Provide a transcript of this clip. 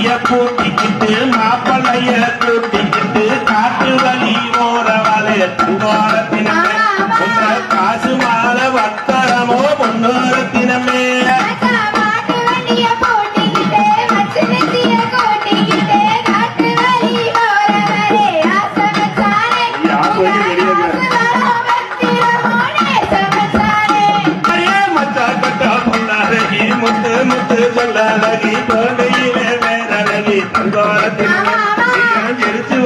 பூட்டிக்கிட்டு மாப்பிள்ளைய கூட்டிக்கிட்டு காட்டு வழி ஓரவளே தங்கோரத்தினமே உங்க காசு மால வத்தரமோ பொன்னோரத்தினமே. ராஜா மாட்டு வண்டிய